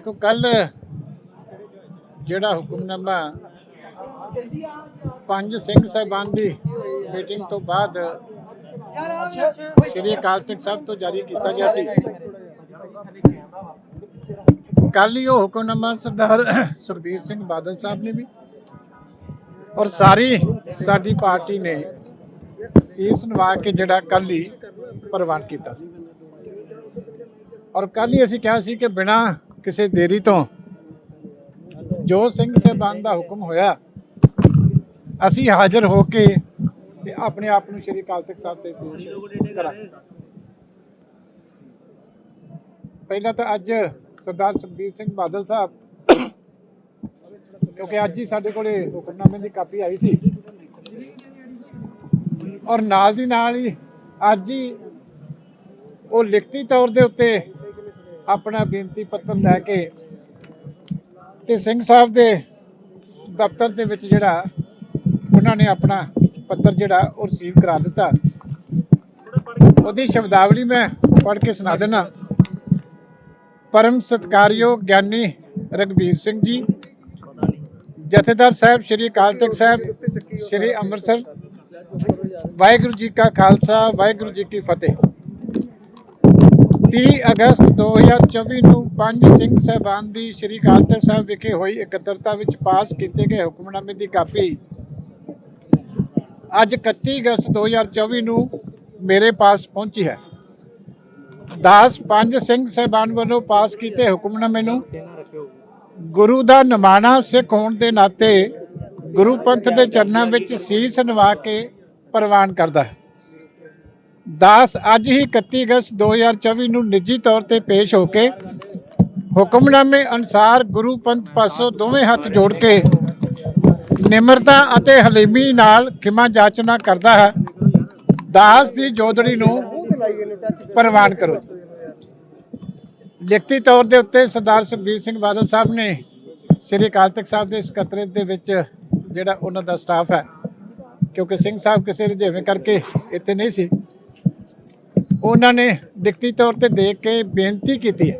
ਦੇਖੋ ਕੱਲ ਜਿਹੜਾ ਹੁਕਮਨਾਮਾ ਪੰਜ ਸਿੰਘ ਸਾਹਿਬਾਨ ਦੀ ਮੀਟਿੰਗ ਤੋਂ ਬਾਅਦ ਸ਼੍ਰੀ ਅਕਾਲ ਤਖਤ ਸਾਹਿਬ ਤੋਂ ਜਾਰੀ ਕੀਤਾ ਗਿਆ ਸੀ। ਕੱਲ ਹੀ ਉਹ ਹੁਕਮਨਾਮਾ ਸਰਦਾਰ ਸੁਖਬੀਰ ਸਿੰਘ ਬਾਦਲ ਸਾਹਿਬ ਨੇ ਵੀ ਔਰ ਸਾਰੀ ਸਾਡੀ ਪਾਰਟੀ ਨੇ ਸੀਸ ਨਵਾ ਕੇ ਜਿਹੜਾ ਕੱਲ ਹੀ ਪ੍ਰਵਾਨ ਕੀਤਾ ਸੀ। ਔਰ ਕੱਲ ਹੀ ਅਸੀਂ ਕਿਹਾ ਸੀ ਕਿ ਬਿਨਾ ਕਿਸੇ ਦੇਰੀ ਤੋਂ ਜੋ ਸਿੰਘ ਸਾਹਿਬਾਨ ਦਾ ਹੁਕਮ ਹੋਇਆ, ਅਸੀਂ ਹਾਜ਼ਰ ਹੋ ਕੇ ਤੇ ਆਪਣੇ ਆਪ ਨੂੰ ਸ਼੍ਰੀ ਅਕਾਲ ਤਖਤ ਸਾਹਿਬ ਤੇ ਪੇਸ਼ ਕਰਾਂਗੇ। ਪਹਿਲਾਂ ਤਾਂ ਅੱਜ ਸਰਦਾਰ ਸੁਖਬੀਰ ਸਿੰਘ ਬਾਦਲ ਸਾਹਿਬ, ਕਿਉਂਕਿ ਅੱਜ ਹੀ ਸਾਡੇ ਕੋਲੇ ਹੁਕਮਨਾਮੇ ਦੀ ਕਾਪੀ ਆਈ ਸੀ। ਔਰ ਨਾਲ ਦੀ ਨਾਲ ਹੀ ਅੱਜ ਹੀ ਉਹ ਲਿਖਤੀ ਤੌਰ ਦੇ ਉੱਤੇ ਆਪਣਾ ਬੇਨਤੀ ਪੱਤਰ ਲੈ ਕੇ ਤੇ ਸਿੰਘ ਸਾਹਿਬ ਦੇ ਦਫ਼ਤਰ ਦੇ ਵਿੱਚ ਜਿਹੜਾ ਉਹਨਾਂ ਨੇ ਆਪਣਾ ਪੱਤਰ ਜਿਹੜਾ ਉਹ ਰਿਸੀਵ ਕਰਾ ਦਿੱਤਾ। ਉਹਦੀ ਸ਼ਬਦਾਵਲੀ ਮੈਂ ਪੜ੍ਹ ਕੇ ਸੁਣਾ ਦਿੰਦਾ। ਪਰਮ ਸਤਕਾਰਯੋਗ ਗਿਆਨੀ ਰਗਵੀਰ ਸਿੰਘ ਜੀ, ਜਥੇਦਾਰ ਸਾਹਿਬ ਸ਼੍ਰੀ ਅਕਾਲ ਤਖਤ ਸਾਹਿਬ, ਸ਼੍ਰੀ ਅੰਮ੍ਰਿਤਸਰ, ਵਾਹਿਗੁਰੂ ਜੀ ਕਾ ਖਾਲਸਾ, ਵਾਹਿਗੁਰੂ ਜੀ ਕੀ ਫਤਿਹ। 30 ਅਗਸਤ 2024 ਨੂੰ ਪੰਜ ਸਿੰਘ ਸਹਿਬਾਨ ਦੀ ਸ਼੍ਰੀ ਅਕਾਲ ਸਾਹਿਬ ਵਿਖੇ ਹੋਈ ਇਕੱਤਰਤਾ ਵਿੱਚ ਪਾਸ ਕੀਤੇ ਗਏ ਹੁਕਮਨਾਮੇ ਦੀ ਕਾਪੀ। ਅੱਜ 31 ਅਗਸਤ 2024 ਨੂੰ ਮੇਰੇ ਪਾਸ ਪਹੁੰਚੀ ਹੈ। ਦਾਸ ਪੰਜ ਸਿੰਘ ਸਹਿਬਾਨ ਵੱਲੋਂ ਪਾਸ ਕੀਤੇ ਹੁਕਮਨਾਮੇ ਨੂੰ ਗੁਰੂ ਦਾ ਨਿਮਾਣਾ ਸਿੱਖ ਹੋਣ ਦੇ ਨਾਤੇ ਗੁਰੂ ਪੰਥ ਦੇ ਚਰਨਾਂ ਵਿੱਚ ਸੀਸ ਨਵਾ ਕੇ ਪ੍ਰਵਾਨ ਕਰਦਾ ਹੈ। ਦਾਸ ਅੱਜ ਹੀ 31 ਅਗਸਤ 2024 ਨੂੰ ਨਿੱਜੀ ਤੌਰ ਤੇ ਪੇਸ਼ ਹੋ ਕੇ ਹੁਕਮਨਾਮੇ ਅਨੁਸਾਰ ਗੁਰੂ ਪੰਥ ਪਾਸੋਂ ਦੋਵੇਂ ਹੱਥ ਜੋੜ ਕੇ ਨਿਮਰਤਾ ਅਤੇ ਹਲੀਮੀ ਨਾਲ ਖਿਮਾ ਜਾਚਨਾ ਕਰਦਾ ਹੈ। ਦਾਸ ਦੀ ਜੋਦੜੀ ਨੂੰ ਪ੍ਰਵਾਨ ਕਰੋ। ਲਿਖਤੀ ਤੌਰ ਦੇ ਉੱਤੇ ਸਰਦਾਰ ਸੁਖਬੀਰ ਸਿੰਘ ਬਾਦਲ ਸਾਹਿਬ ਨੇ ਸ਼੍ਰੀ ਅਕਾਲ ਤਖਤ ਸਾਹਿਬ ਦੇ ਸਕੱਤਰੇਤ ਦੇ ਵਿੱਚ ਜਿਹੜਾ ਉਹਨਾਂ ਦਾ ਸਟਾਫ ਹੈ, ਕਿਉਂਕਿ ਸਿੰਘ ਸਾਹਿਬ ਕਿਸੇ ਰੁਝੇਵੇਂ ਕਰਕੇ ਇੱਥੇ ਨਹੀਂ ਸੀ। ਉਹਨਾਂ ਨੇ ਦਿੱਕਤੀ ਤੌਰ ਤੇ ਦੇਖ ਕੇ ਬੇਨਤੀ ਕੀਤੀ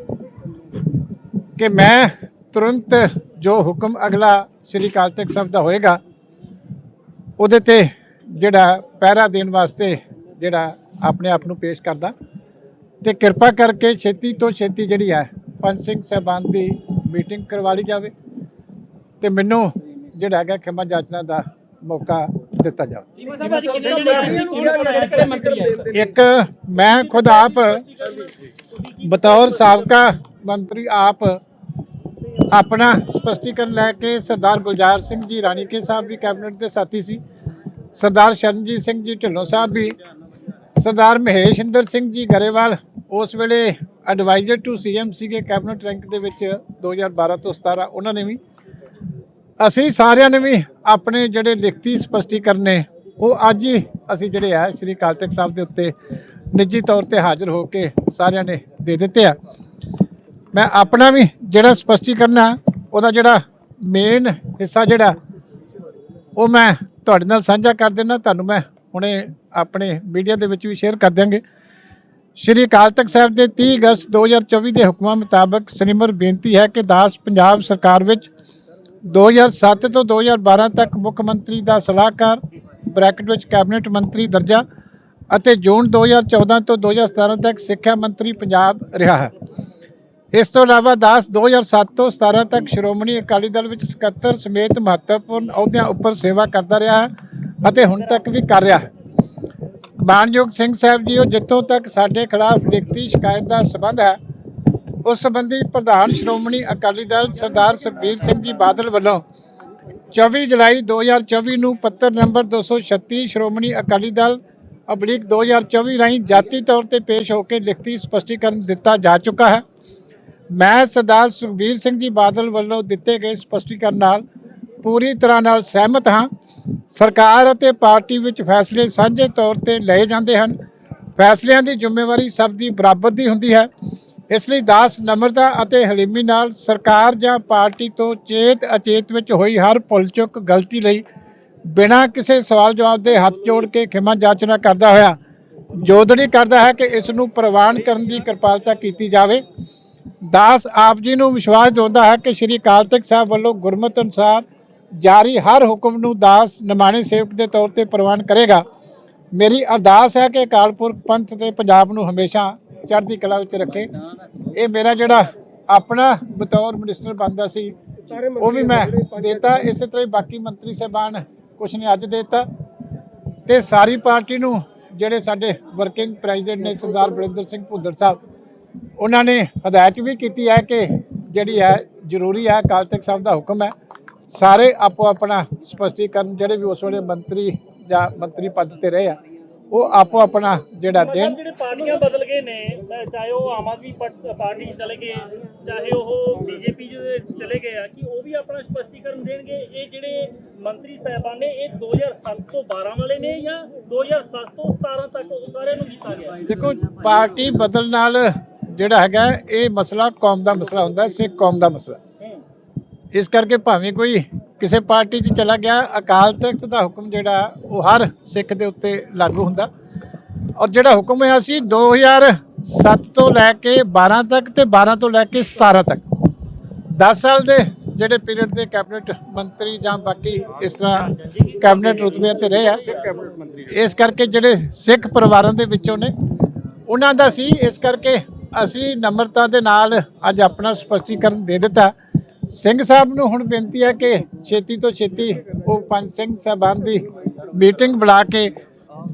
ਕਿ ਮੈਂ ਤੁਰੰਤ ਜੋ ਹੁਕਮ ਅਗਲਾ ਸ਼੍ਰੀ ਅਕਾਲ ਤਖਤ ਸਾਹਿਬ ਦਾ ਹੋਏਗਾ, ਉਹਦੇ ਤੇ ਜਿਹੜਾ ਪਹਿਰਾ ਦੇਣ ਵਾਸਤੇ ਜਿਹੜਾ ਆਪਣੇ ਆਪ ਨੂੰ ਪੇਸ਼ ਕਰਦਾ ਤੇ ਕਿਰਪਾ ਕਰਕੇ ਛੇਤੀ ਤੋਂ ਛੇਤੀ ਜਿਹੜੀ ਹੈ ਪੰਜ ਸਿੰਘ ਸਾਹਿਬਾਨ ਦੀ ਮੀਟਿੰਗ ਕਰਵਾ ਲਈ ਜਾਵੇ ਤੇ ਮੈਨੂੰ ਜਿਹੜਾ ਹੈਗਾ ਖਿਮਾ ਜਾਚਨਾ ਦਾ ਮੌਕਾ ਦਿੱਤਾ ਜਾਵੇ। ਇੱਕ ਮੈਂ ਖੁਦ ਆਪ ਬਤੌਰ ਸਾਬਕਾ ਮੰਤਰੀ ਆਪ ਆਪਣਾ ਸਪਸ਼ਟੀਕਰਨ ਲੈ ਕੇ ਸਰਦਾਰ ਗੁਲਜ਼ਾਰ ਸਿੰਘ ਜੀ ਰਾਣੀਕੇ ਸਾਹਿਬ ਵੀ ਕੈਬਨਿਟ ਦੇ ਸਾਥੀ ਸੀ। ਸਰਦਾਰ ਸ਼ਰਨਜੀਤ ਸਿੰਘ ਜੀ ਢਿੱਲੋਂ ਸਾਹਿਬ ਵੀ ਸਰਦਾਰ ਮਹੇਸ਼ਿੰਦਰ ਸਿੰਘ ਜੀ ਗਰੇਵਾਲ ਉਸ ਵੇਲੇ ਐਡਵਾਈਜ਼ਰ ਟੂ ਸੀਐਮ ਸੀਗੇ ਕੈਬਨਿਟ ਰੈਂਕ ਦੇ ਵਿੱਚ 2012 ਤੋਂ 17 ਉਹਨਾਂ ਨੇ ਵੀ ਅਸੀਂ ਸਾਰਿਆਂ ਨੇ ਵੀ ਆਪਣੇ ਜਿਹੜੇ ਲਿਖਤੀ ਸਪਸ਼ਟੀਕਰਨ ਨੇ, ਉਹ ਅੱਜ ਹੀ ਅਸੀਂ ਜਿਹੜੇ ਆ, ਸ਼੍ਰੀ ਅਕਾਲ ਤਖਤ ਸਾਹਿਬ ਦੇ ਉੱਤੇ ਨਿੱਜੀ ਤੌਰ ਤੇ ਹਾਜ਼ਰ ਹੋ ਕੇ ਸਾਰਿਆਂ ਨੇ ਦੇ ਦਿੱਤੇ ਆ। ਮੈਂ ਆਪਣਾ ਵੀ ਜਿਹੜਾ ਸਪਸ਼ਟੀਕਰਨ ਆ, ਉਹਦਾ ਜਿਹੜਾ ਮੇਨ ਹਿੱਸਾ ਜਿਹੜਾ, ਉਹ ਮੈਂ ਤੁਹਾਡੇ ਨਾਲ ਸਾਂਝਾ ਕਰ ਦੇਣਾ ਤੁਹਾਨੂੰ ਮੈਂ ਹੁਣੇ ਆਪਣੇ ਮੀਡੀਆ ਦੇ ਵਿੱਚ ਵੀ ਸ਼ੇਅਰ ਕਰ ਦਿਆਂਗੇ। ਸ਼੍ਰੀ ਅਕਾਲ ਤਖਤ ਸਾਹਿਬ ਦੇ 30 ਅਗਸਤ 2024 ਦੇ ਹੁਕਮਾਂ ਮੁਤਾਬਕ ਸਨਿਮਰ ਬੇਨਤੀ ਹੈ ਕਿ ਦਾਸ ਪੰਜਾਬ ਸਰਕਾਰ ਵਿੱਚ 2007 ਤੋਂ 2012 ਤੱਕ ਮੁੱਖ ਮੰਤਰੀ ਦਾ ਸਲਾਹਕਾਰ, ਬ੍ਰੈਕਟ ਵਿੱਚ ਕੈਬਨਿਟ ਮੰਤਰੀ ਦਰਜਾ ਅਤੇ ਜੂਨ 2014 ਤੋਂ 2017 ਤੱਕ ਸਿੱਖਿਆ ਮੰਤਰੀ ਪੰਜਾਬ ਰਿਹਾ ਹੈ। ਇਸ ਤੋਂ ਇਲਾਵਾ ਦਾਸ 2007 ਤੋਂ 17 ਤੱਕ ਸ਼੍ਰੋਮਣੀ ਅਕਾਲੀ ਦਲ ਵਿੱਚ ਸਕੱਤਰ ਸਮੇਤ ਮਹੱਤਵਪੂਰਨ ਅਹੁਦਿਆਂ ਉੱਪਰ ਸੇਵਾ ਕਰਦਾ ਰਿਹਾ ਹੈ ਅਤੇ ਹੁਣ ਤੱਕ ਵੀ ਕਰ ਰਿਹਾ ਹੈ। ਮਾਨਯੋਗ ਸਿੰਘ ਸਾਹਿਬ ਜੀ, ਉਹ ਜਿੱਥੋਂ ਤੱਕ ਸਾਡੇ ਖਿਲਾਫ ਲਿਖਤੀ ਸ਼ਿਕਾਇਤ ਦਾ ਸਬੰਧ ਹੈ ਉਸ ਸੰਬੰਧੀ ਪ੍ਰਧਾਨ ਸ਼੍ਰੋਮਣੀ ਅਕਾਲੀ ਦਲ ਸਰਦਾਰ ਸੁਖਬੀਰ ਸਿੰਘ ਜੀ ਬਾਦਲ ਵੱਲੋਂ 24 ਜੁਲਾਈ 2024 ਨੂੰ ਪੱਤਰ ਨੰਬਰ 236 ਸ਼੍ਰੋਮਣੀ ਅਕਾਲੀ ਦਲ ਅਬਲਿਕ 2024 ਰਾਹੀਂ ਜਾਤੀ ਤੌਰ ਤੇ ਪੇਸ਼ ਹੋ ਕੇ ਲਿਖਤੀ ਸਪਸ਼ਟੀਕਰਨ ਦਿੱਤਾ ਜਾ ਚੁੱਕਾ ਹੈ। ਮੈਂ ਸਰਦਾਰ ਸੁਖਬੀਰ ਸਿੰਘ ਜੀ ਬਾਦਲ ਵੱਲੋਂ ਦਿੱਤੇ ਗਏ ਸਪਸ਼ਟੀਕਰਨ ਨਾਲ ਪੂਰੀ ਤਰ੍ਹਾਂ ਨਾਲ ਸਹਿਮਤ ਹਾਂ। ਸਰਕਾਰ ਅਤੇ ਪਾਰਟੀ ਵਿੱਚ ਫੈਸਲੇ ਸਾਂਝੇ ਤੌਰ ਤੇ ਲਏ ਜਾਂਦੇ ਹਨ। ਫੈਸਲਿਆਂ ਦੀ ਜ਼ਿੰਮੇਵਾਰੀ ਸਭ ਦੀ ਬਰਾਬਰ ਦੀ ਹੁੰਦੀ ਹੈ। ਇਸ ਲਈ ਦਾਸ ਨਮਰਤਾ ਅਤੇ ਹਲੀਮੀ ਨਾਲ ਸਰਕਾਰ ਜਾਂ ਪਾਰਟੀ ਤੋਂ ਚੇਤ ਅਚੇਤ ਵਿੱਚ ਹੋਈ ਹਰ ਭੁੱਲ ਚੁੱਕ ਗਲਤੀ ਲਈ ਬਿਨਾਂ ਕਿਸੇ ਸਵਾਲ ਜਵਾਬ ਦੇ ਹੱਥ ਜੋੜ ਕੇ ਖਿਮਾ ਜਾਚਨਾ ਕਰਦਾ ਹੋਇਆ। ਜੋਦੜੀ ਕਰਦਾ ਹੈ ਕਿ ਇਸ ਨੂੰ ਪ੍ਰਵਾਨ ਕਰਨ ਦੀ ਕਿਰਪਾਲਤਾ ਕੀਤੀ ਜਾਵੇ। ਦਾਸ ਆਪ ਜੀ ਨੂੰ ਵਿਸ਼ਵਾਸ ਦਿਵਾਉਂਦਾ ਹੈ ਕਿ ਸ੍ਰੀ ਅਕਾਲ ਤਖਤ ਸਾਹਿਬ ਵੱਲੋਂ ਗੁਰਮਤ ਅਨੁਸਾਰ ਜਾਰੀ ਹਰ ਹੁਕਮ ਨੂੰ ਦਾਸ ਨਿਮਾਣੇ ਸੇਵਕ ਦੇ ਤੌਰ ਤੇ ਪ੍ਰਵਾਨ ਕਰੇਗਾ। ਮੇਰੀ ਅਰਦਾਸ ਹੈ ਕਿ ਅਕਾਲ ਪੁਰਖ ਪੰਥ ਤੇ ਪੰਜਾਬ ਨੂੰ ਹਮੇਸ਼ਾ ਚੜ੍ਹਦੀ ਕਲਾ ਵਿੱਚ ਰੱਖੇ। ਇਹ ਮੇਰਾ ਜਿਹੜਾ ਆਪਣਾ ਬਤੌਰ ਮਿਨਿਸਟਰ ਬਣਦਾ ਸੀ, ਉਹ ਵੀ ਮੈਂ ਦੇਤਾ। ਇਸੇ ਤਰ੍ਹਾਂ ਹੀ ਬਾਕੀ ਮੰਤਰੀ ਸਾਹਿਬਾਨ ਕੁਛ ਨੇ ਅੱਜ ਦੇਤਾ। ਤੇ ਸਾਰੀ ਪਾਰਟੀ ਨੂੰ ਜਿਹੜੇ ਸਾਡੇ ਵਰਕਿੰਗ ਪ੍ਰੈਜ਼ੀਡੈਂਟ ਨੇ ਸਰਦਾਰ ਬਰਿੰਦਰ ਸਿੰਘ ਭੁੱਲਰ ਸਾਹਿਬ, ਉਹਨਾਂ ਨੇ ਹਦਾਇਤ ਵੀ ਕੀਤੀ ਹੈ ਕਿ ਜਿਹੜੀ ਹੈ ਜ਼ਰੂਰੀ ਹੈ, ਅਕਾਲ ਤਖਤ ਸਾਹਿਬ ਦਾ ਹੁਕਮ ਹੈ। ਸਾਰੇ ਆਪੋ ਆਪਣਾ ਸਪਸ਼ਟੀਕਰਨ ਜਿਹੜੇ ਵੀ ਉਸ ਵੇਲੇ ਮੰਤਰੀ ਜਾਂ ਮੰਤਰੀ ਪਦ ਤੇ ਰਹੇ ਆ ਉਹ ਆਪੋ ਆਪਣਾ ਜਿਹੜਾ ਦੇਣ। ਜਿਹੜੇ ਪਾਰਟੀਆਂ ਬਦਲ ਗਏ ਨੇ ਚਾਹੇ ਉਹ ਆਮ ਆਦਮੀ ਪਾਰਟੀ ਚਲੇ ਗਏ ਚਾਹੇ ਉਹ ਬੀਜੇਪੀ ਦੇ ਚਲੇ ਗਏ ਆ ਕਿ ਉਹ ਵੀ ਆਪਣਾ ਸਪਸ਼ਟੀਕਰਨ ਦੇਣਗੇ। ਇਹ ਜਿਹੜੇ ਮੰਤਰੀ ਸਾਹਿਬਾਨ ਨੇ ਇਹ 2007 ਤੋਂ 12 ਵਾਲੇ ਨੇ ਜਾਂ 2007 ਤੋਂ 17 ਤੱਕ ਉਹ ਸਾਰਿਆਂ ਨੂੰ ਕੀਤਾ ਗਿਆ। ਦੇਖੋ ਪਾਰਟੀ ਬਦਲ ਨਾਲ ਜਿਹੜਾ ਹੈਗਾ ਇਹ ਮਸਲਾ ਕੌਮ ਦਾ ਮਸਲਾ ਹੁੰਦਾ ਸਿੱਖ ਕੌਮ ਦਾ ਮਸਲਾ। ਇਸ ਕਰਕੇ ਭਾਵੇਂ ਕੋਈ ਕਿਸੇ ਪਾਰਟੀ 'ਚ ਚਲਾ ਗਿਆ, ਅਕਾਲ ਤਖਤ ਦਾ ਹੁਕਮ ਜਿਹੜਾ, ਉਹ ਹਰ ਸਿੱਖ ਦੇ ਉੱਤੇ ਲਾਗੂ ਹੁੰਦਾ। ਔਰ ਜਿਹੜਾ ਹੁਕਮ ਹੈ ਅਸੀਂ 2007 ਤੋਂ ਲੈ ਕੇ 12 ਤੱਕ ਤੇ 12 ਤੋਂ ਲੈ ਕੇ 17 ਤੱਕ। 10 ਸਾਲ ਦੇ ਜਿਹੜੇ ਪੀਰੀਅਡ ਦੇ ਕੈਬਨਿਟ ਮੰਤਰੀ ਜਾਂ ਬਾਕੀ ਇਸ ਤਰ੍ਹਾਂ ਕੈਬਨਿਟ ਰੁਤਬਿਆਂ ਤੇ ਰਹੇ ਆ, ਇਸ ਕਰਕੇ ਜਿਹੜੇ ਸਿੱਖ ਪਰਿਵਾਰਾਂ ਦੇ ਵਿੱਚੋਂ ਨੇ, ਉਹਨਾਂ ਦਾ ਸੀ। ਇਸ ਕਰਕੇ ਅਸੀਂ ਨਮਰਤਾ ਦੇ ਨਾਲ ਅੱਜ ਆਪਣਾ ਸਪਸ਼ਟੀਕਰਨ ਦੇ ਦਿੱਤਾ। ਸਿੰਘ ਸਾਹਿਬ ਨੂੰ ਹੁਣ ਬੇਨਤੀ ਹੈ ਕਿ ਛੇਤੀ ਤੋਂ ਛੇਤੀ ਉਹ ਪੰਜ ਸਿੰਘ ਸਾਹਿਬਾਨ ਦੀ ਮੀਟਿੰਗ ਬੁਲਾ ਕੇ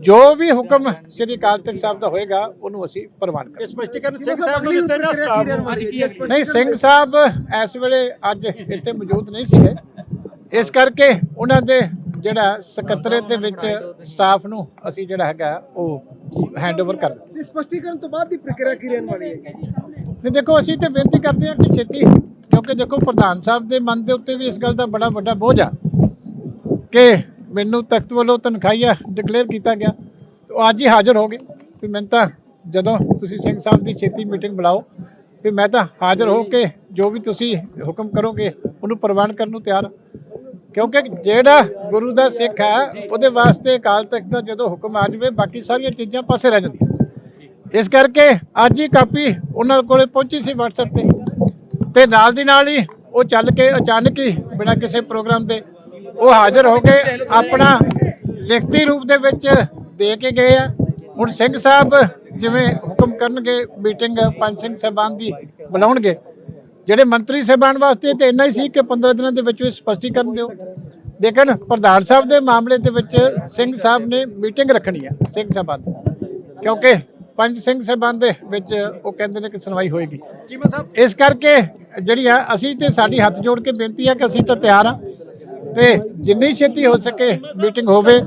ਜੋ ਵੀ ਹੁਕਮ ਸ੍ਰੀ ਅਕਾਲ ਤਖਤ ਸਾਹਿਬ ਦਾ ਹੋਏਗਾ ਉਹਨੂੰ ਅਸੀਂ ਪ੍ਰਵਾਨ ਕਰਾਂਗੇ। ਸਪਸ਼ਟੀਕਰਨ ਸਿੰਘ ਸਾਹਿਬ ਨੂੰ ਦਿੱਤੇ ਜਾਂ ਸਟਾਫ ਨੂੰ। ਨਹੀਂ ਸਿੰਘ ਸਾਹਿਬ ਇਸ ਵੇਲੇ ਅੱਜ ਇੱਥੇ ਮੌਜੂਦ ਨਹੀਂ ਸੀਗੇ। ਇਸ ਕਰਕੇ ਉਹਨਾਂ ਦੇ ਜਿਹੜਾ ਸਕੱਤਰੇਤ ਦੇ ਵਿੱਚ ਸਟਾਫ ਨੂੰ ਅਸੀਂ ਜਿਹੜਾ ਹੈਗਾ ਉਹ ਹੈਂਡਓਵਰ ਕਰ ਦਿੱਤਾ। ਸਪਸ਼ਟੀਕਰਨ ਤੋਂ ਬਾਅਦ ਦੀ ਪ੍ਰਕਿਰਿਆ ਕੀ ਰਹਿਣ ਵਾਲੀ ਹੈ? ਨਹੀਂ ਦੇਖੋ ਅਸੀਂ ਤੇ ਬੇਨਤੀ ਕਰਦੇ ਹਾਂ ਕਿ ਛੇਤੀ ਕਿਉਂਕਿ ਦੇਖੋ ਪ੍ਰਧਾਨ ਸਾਹਿਬ ਦੇ ਮਨ ਦੇ ਉੱਤੇ ਵੀ ਇਸ ਗੱਲ ਦਾ ਬੜਾ ਵੱਡਾ ਬੋਝ ਆ ਕਿ ਮੈਨੂੰ ਤਖਤ ਵੱਲੋਂ ਤਨਖਾਹੀਆ ਡਿਕਲੇਅਰ ਕੀਤਾ ਗਿਆ। ਉਹ ਅੱਜ ਹੀ ਹਾਜ਼ਰ ਹੋ ਗਏ। ਵੀ ਮੈਨੂੰ ਤਾਂ ਜਦੋਂ ਤੁਸੀਂ ਸਿੰਘ ਸਾਹਿਬ ਦੀ ਛੇਤੀ ਮੀਟਿੰਗ ਬੁਲਾਓ, ਵੀ ਮੈਂ ਤਾਂ ਹਾਜ਼ਰ ਹੋ ਕੇ ਜੋ ਵੀ ਤੁਸੀਂ ਹੁਕਮ ਕਰੋਗੇ, ਉਹਨੂੰ ਪ੍ਰਵਾਨ ਕਰਨ ਨੂੰ ਤਿਆਰ ਕਿਉਂਕਿ ਜਿਹੜਾ ਗੁਰੂ ਦਾ ਸਿੱਖ ਹੈ, ਉਹਦੇ ਵਾਸਤੇ ਅਕਾਲ ਤਖਤ ਦਾ ਜਦੋਂ ਹੁਕਮ ਆ ਜਾਵੇ, ਬਾਕੀ ਸਾਰੀਆਂ ਚੀਜ਼ਾਂ ਪਾਸੇ ਰਹਿ ਜਾਂਦੀਆਂ। ਇਸ ਕਰਕੇ ਅੱਜ ਹੀ ਕਾਪੀ ਉਹਨਾਂ ਕੋਲੇ ਪਹੁੰਚੀ ਸੀ WhatsApp ਤੇ। ਤੇ ਨਾਲ ਦੀ ਨਾਲ ਹੀ ਉਹ ਚੱਲ ਕੇ ਅਚਾਨਕ ਹੀ ਬਿਨਾਂ ਕਿਸੇ ਪ੍ਰੋਗਰਾਮ ਦੇ ਉਹ ਹਾਜ਼ਰ ਹੋ ਕੇ ਆਪਣਾ ਲਿਖਤੀ ਰੂਪ ਦੇ ਵਿੱਚ ਦੇ ਕੇ ਗਏ ਆ। ਹੁਣ ਸਿੰਘ ਸਾਹਿਬ ਜਿਵੇਂ ਹੁਕਮ ਕਰਨਗੇ, ਮੀਟਿੰਗ ਪੰਜ ਸਿੰਘ ਸਾਹਿਬਾਨ ਦੀ ਬੁਲਾਉਣਗੇ ਜਿਹੜੇ ਮੰਤਰੀ ਸਾਹਿਬਾਨ ਵਾਸਤੇ ਤੇ ਇੰਨਾ ਹੀ ਸੀ ਕਿ 15 ਦਿਨਾਂ ਦੇ ਵਿੱਚ ਉਹ ਸਪਸ਼ਟੀਕਰਨ ਦਿਓ। ਲੇਕਿਨ ਪ੍ਰਧਾਨ ਸਾਹਿਬ ਦੇ ਮਾਮਲੇ ਦੇ ਵਿੱਚ ਸਿੰਘ ਸਾਹਿਬ ਨੇ ਮੀਟਿੰਗ ਰੱਖਣੀ ਆ, ਸਿੰਘ ਸਾਹਿਬਾਨ ਕਿਉਂਕਿ ਪੰਜ ਸਿੰਘ ਸਾਹਿਬਾਨ ਦੇ ਵਿੱਚ ਉਹ ਕਹਿੰਦੇ ਨੇ ਕਿ ਸੁਣਵਾਈ ਹੋਏਗੀ। ਚੀਮਾ ਸਾਹਿਬ ਇਸ ਕਰਕੇ ਜਿਹੜੀ ਆ ਅਸੀਂ ਤੇ ਸਾਡੀ ਹੱਥ ਜੋੜ ਕੇ ਬੇਨਤੀ ਆ ਕਿ ਅਸੀਂ ਤਾਂ ਤਿਆਰ ਆ ਤੇ ਜਿੰਨੀ ਛੇਤੀ ਹੋ ਸਕੇ ਮੀਟਿੰਗ ਹੋਵੇ।